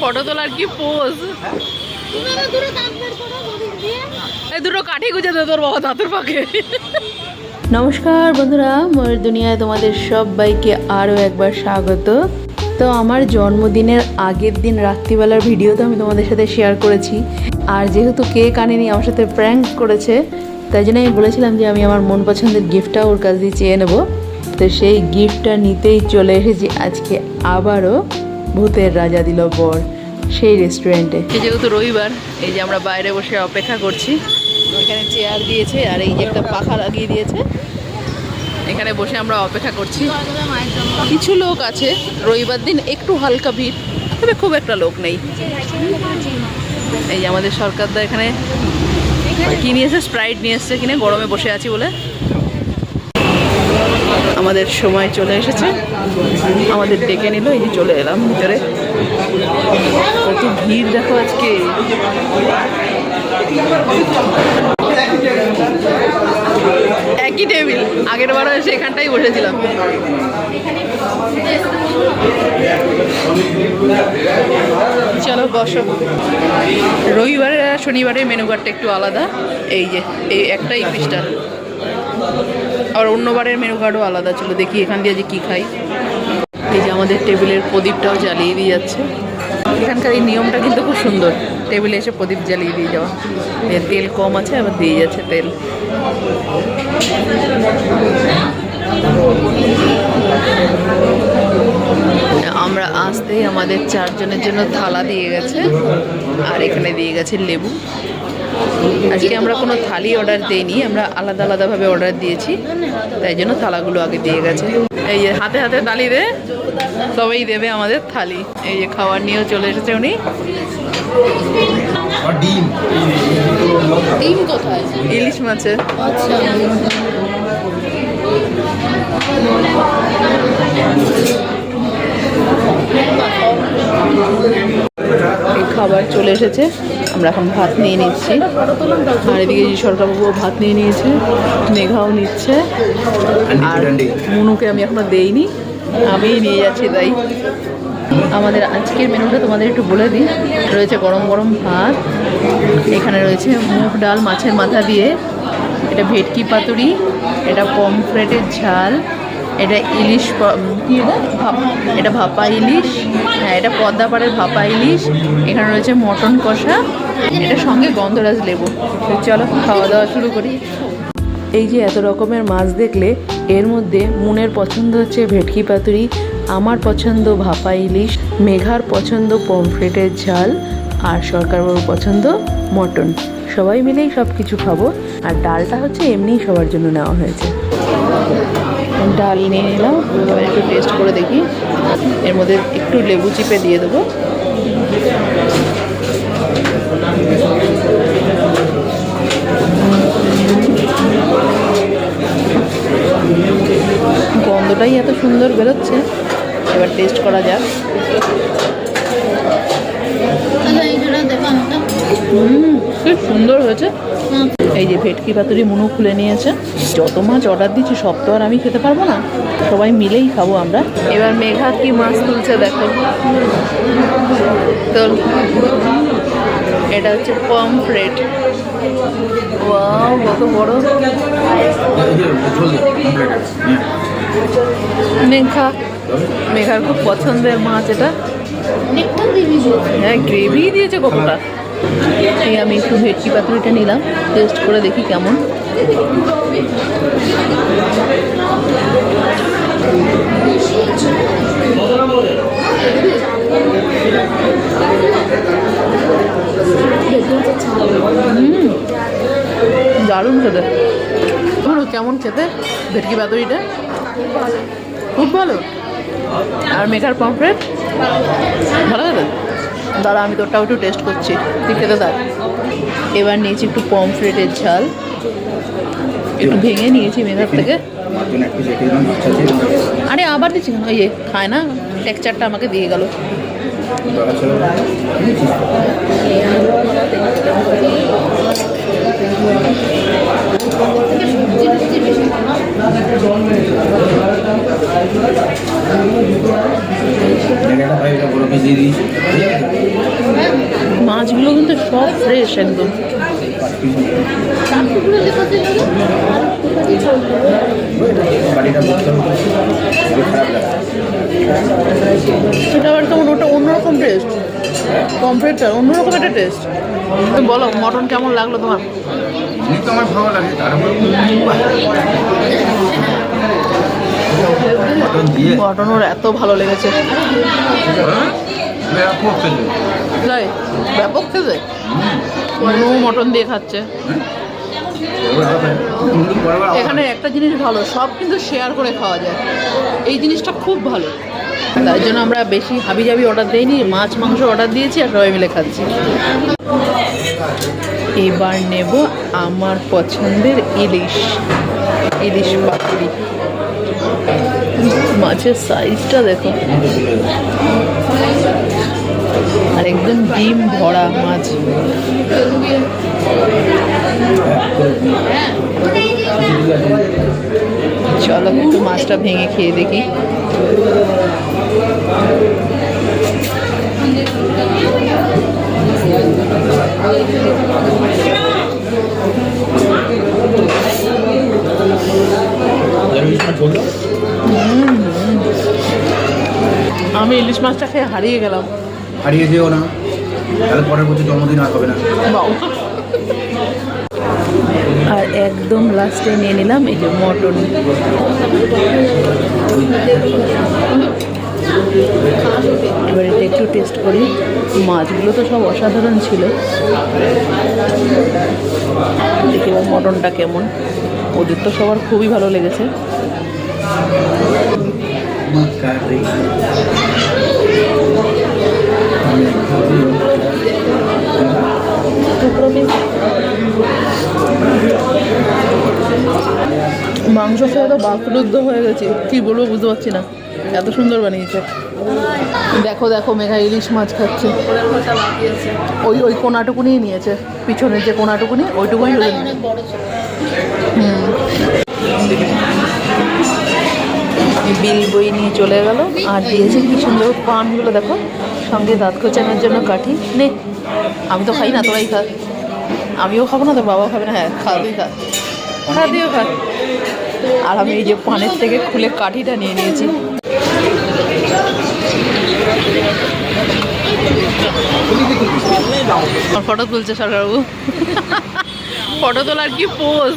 Photo তোলার কি pose এই দুটো কাঠি গুজে দে তোর বাবা দাঁতের পাখে নমস্কার বন্ধুরা, ময়ূর দুনিয়ায় তোমাদের সবাইকে আরও একবার স্বাগত। তো আমার জন্মদিনের আগের দিন রাত্রিবেলার ভিডিও তো আমি তোমাদের সাথে শেয়ার করেছি। আর যেহেতু কেক আনেনি, আমার সাথে প্র্যাঙ্ক করেছে, তাই জন্য আমি বলেছিলাম যে আমি আমার মন পছন্দের গিফটটা ওর কাছ দিয়ে চেয়ে নেব। তো সেই গিফটটা নিতেই চলে এসেছি আজকে আবারও। ভূতের রাজা দিল বর সেই রেস্টুরেন্টে যেহেতু রবিবার, এই যে আমরা বাইরে বসে অপেক্ষা করছি। এখানে চেয়ার দিয়েছে আর এই যে একটা পাখা লাগিয়ে দিয়েছে। এখানে বসে আমরা অপেক্ষা করছি। কিছু লোক আছে, রবিবার দিন একটু হালকা ভিড়, তবে খুব একটা লোক নেই। এই আমাদের সরকারদা এখানে কি নিয়ে এসে স্প্রাইট নিয়ে এসছে কিনে, গরমে বসে আছি বলে। আমাদের সময় চলে এসেছে। আমাদের ডেকে নিল, এই চলে এলাম ভিতরে। কত ভিড় দেখো আজকে। একই টেবিল, আগের বারও এসে এখানটাই বসেছিলাম। চলো, বসো। রবিবারের আর শনিবারের মেনু কার্ডটা একটু আলাদা। এই যে, এই একটাই পিসটা আর অন্যবারের মেনু কার্ডও আলাদা ছিল। দেখি এখান দিয়ে যে কী খাই। এই যে আমাদের টেবিলের প্রদীপটাও জ্বালিয়ে দিয়ে যাচ্ছে। এখানকার এই নিয়মটা কিন্তু খুব সুন্দর। টেবিলে এসে প্রদীপ জ্বালিয়ে দিয়ে যাওয়া। তেল কম আছে, আবার দিয়ে যাচ্ছে তেল। আমরা আসতেই আমাদের চারজনের জন্য থালা দিয়ে গেছে আর এখানে দিয়ে গেছে লেবু। আজকে আমরা কোনো থালি অর্ডার দিইনি আমরা আলাদা আলাদাভাবে অর্ডার দিয়েছি তাই জন্য থালাগুলো আগে দিয়ে গেছে। এই যে হাতে হাতে তালি দে তবেই দেবে আমাদের থালি। এই যে খাবার নিয়েও চলে এসেছে উনি। ডিম। ডিম কোথায়? ইলিশ মাছে এই খাবার চলে এসেছে। আমরা এখন ভাত নিয়ে নিচ্ছি। আর এদিকে সরকারবাবুও ভাত নিয়ে নিয়েছে মেঘাও নিচ্ছে। আর মুনুকে আমি এখনও দেইনি আমিই নিয়ে যাচ্ছি তাই। আমাদের আজকের মেনুটা তোমাদের একটু বলে দিই। রয়েছে গরম গরম ভাত। এখানে রয়েছে মুগ ডাল মাছের মাথা দিয়ে। এটা ভেটকি পাতুরি এটা পমফ্রেটের ঝাল। এটা ইলিশ এটা? ভাপা ইলিশ। হ্যাঁ এটা পদ্মাপাড়ের ভাপা ইলিশ। এখানে রয়েছে মটন কষা। এটা সঙ্গে গন্ধরাজ লেবু। চলো খাওয়া দাওয়া শুরু করি। এই যে এত রকমের মাছ দেখলে এর মধ্যে মুনের পছন্দ হচ্ছে ভেটকি পাতুরি আমার পছন্দ ভাপা ইলিশ মেঘার পছন্দ পমফ্রেটের ঝাল আর সরকারবাবুর পছন্দ মটন। সবাই মিলেই সব কিছু খাব। আর ডালটা হচ্ছে এমনিই সবার জন্য নেওয়া হয়েছে। ডাল নিয়ে নিলাম এবার একটু টেস্ট করে দেখি। এর মধ্যে একটু লেবু চিপে দিয়ে দেবো। গন্ধটাই এত সুন্দর বেরোচ্ছে। এবার টেস্ট করা যাক। হুম কি সুন্দর হয়েছে। এই যে ভেটকি পাতুরি মুনু খুলে নিয়েছে। যত মাছ অর্ডার দিচ্ছি, সব তো আর আমি খেতে পারব না। সবাই মিলেই খাব আমরা। এবার মেঘা কি মাছ তুলছে দেখো। তো এটা হচ্ছে পমফ্রেট ওয়াও, কত বড়। মেঘা, মেঘার খুব পছন্দের মাছ এটা। হ্যাঁ গ্রেভি দিয়েছে কতটা এই আমি একটু ভেটকি পাতুরিটা নিলাম টেস্ট করে দেখি কেমন। দারুণ খেতে। কেমন খেতে ভেটকি পাতুরিটা? খুব ভালো। আর মেঘার পমফ্রেট ভালো? দাঁড়া, আমি তোরটাও একটু টেস্ট করছি। তুই খেতে থাক এবার নিয়েছি একটু পমফ্রেটের ঝাল। একটু ভেঙে নিয়েছি মেঘার থেকে। আরে আবার দিচ্ছি কেন? ওই খায় না টেক্সচারটা আমাকে দিয়ে গেল একটা ভাই একটা বড় পিস দিয়ে দিয়েছি ঠিক আছে মাছগুলো কিন্তু সব ফ্রেশ একদম। সেটা আবার কেমন? ওটা অন্যরকম টেস্ট কমপ্লিটটা অন্যরকম একটা টেস্ট বলো মটন কেমন লাগল তোমার? তো আমার ভালো লাগে মটন দিয়ে মটন ওর এত ভালো লেগেছে। খেলে তাই ব্যাপক খেতে মনু মটন দিয়ে খাচ্ছে। এখানে একটা জিনিস ভালো, সব কিন্তু শেয়ার করে খাওয়া যায়। এই জিনিসটা খুব ভালো। তাই জন্য আমরা বেশি হাবি জাবি অর্ডার দিইনি, মাছ, মাংস অর্ডার দিয়েছি আর সবাই মিলে খাচ্ছি। এবার নেব আমার পছন্দের ইলিশ ইলিশ পাতুরি মাছের সাইজটা দেখো। একদম ডিম ভরা মাছ। চলো একটু মাছটা ভেঙে খেয়ে দেখি। আমি ইলিশ মাছটা খেয়ে হারিয়ে গেলাম। হারিয়ে যেও না তাহলে পরের বছর জন্মদিন আর হবে না। আর একদম লাস্টে নিয়ে নিলাম এই যে মটন। এবার এটা একটু টেস্ট করি। মাছগুলো তো সব অসাধারণ ছিল। দেখি এবার মটনটা কেমন। ওদের তো সবার খুবই ভালো লেগেছে। মাংস খেয়ে তো বাকরুদ্ধ হয়ে গেছে। কি বলব বুঝতে পারছি না। এত সুন্দর বানিয়েছে। দেখো দেখো, মেঘা ইলিশ মাছ খাচ্ছে। ওই ওই কোনাটুকুনি নিয়েছে। পিছনের যে কোনাটুকুনি ওইটুকুই হুম। বিল বই নিয়ে চলে গেল। আর দিয়েছে কি সুন্দর পানগুলো, দেখো। সঙ্গে দাঁত খোঁচানোর জন্য কাঠি। নে আমি তো খাই না তোরাই খা। আমিও খাব না তোর বাবাও খাবে না হ্যাঁ খা তুই খা। খা তুইও খা। আর আমি এই যে পানের থেকে খুলে কাঠিটা নিয়ে নিয়েছি। ফটো তুলছে সরকারবাবু। ফটো তোলার কি পোজ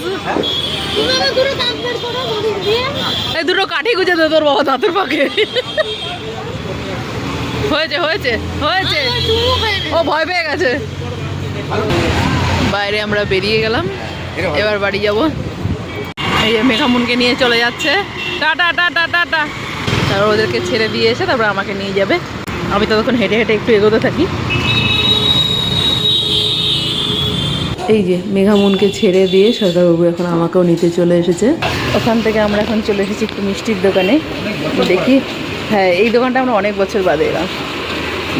দুটো কাঠি গুজে দে তোর বাবা দাঁতের পাকে হয়েছে হয়েছে হয়েছে। ও ভয় পেয়ে গেছে। বাইরে আমরা বেরিয়ে গেলাম। এবার বাড়ি যাব। এই যে মেঘামুনকে নিয়ে চলে যাচ্ছে। টাটা টাটা টাটা তারপর ওদেরকে ছেড়ে দিয়ে এসে তারপর আমাকে নিয়ে যাবে। আমি ততক্ষণ হেঁটে হেঁটে একটু এগোতে থাকি। এই যে মেঘামুনকে ছেড়ে দিয়ে সরকারবাবু এখন আমাকেও নিতে চলে এসেছে। ওখান থেকে আমরা এখন চলে এসেছি একটু মিষ্টির দোকানে। দেখি হ্যাঁ এই দোকানটা আমরা অনেক বছর বাদে এলাম।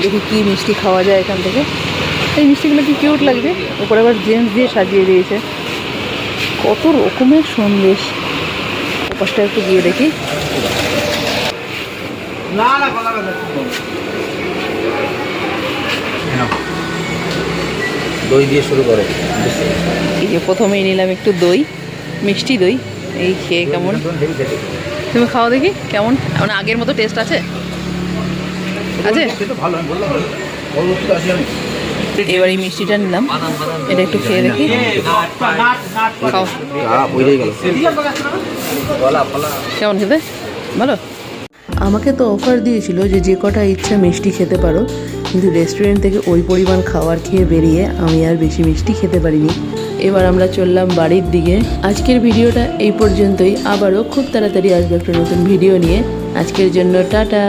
দেখি কি মিষ্টি খাওয়া যায় এখান থেকে। এই মিষ্টিগুলো কি কিউট লাগছে? ওপরে আবার জেন্টস দিয়ে সাজিয়ে দিয়েছে। কত রকমের সন্দেশ। ওপাশটা একটু গিয়ে দেখি। দই দিয়ে শুরু করো। এই যে প্রথমেই নিলাম একটু দই মিষ্টি দই। এই খেয়ে কেমন? তুমি খাও দেখি, কেমন? মানে আগের মতো টেস্ট আছে? আছে? এবার এই মিষ্টিটা নিলাম। এটা একটু খেয়ে দেখি। কেমন খেতে? ভালো? আমাকে তো অফার দিয়েছিল যে যে কটা ইচ্ছা মিষ্টি খেতে পারো, কিন্তু রেস্টুরেন্ট থেকে ওই পরিমাণ খাবার খেয়ে বেরিয়ে আমি আর বেশি মিষ্টি খেতে পারিনি। এবার আমরা চললাম বাড়ির দিকে। আজকের ভিডিওটা এই পর্যন্তই। আবারও খুব তাড়াতাড়ি আসবে একটা নতুন ভিডিও নিয়ে। আজকের জন্য টাটা।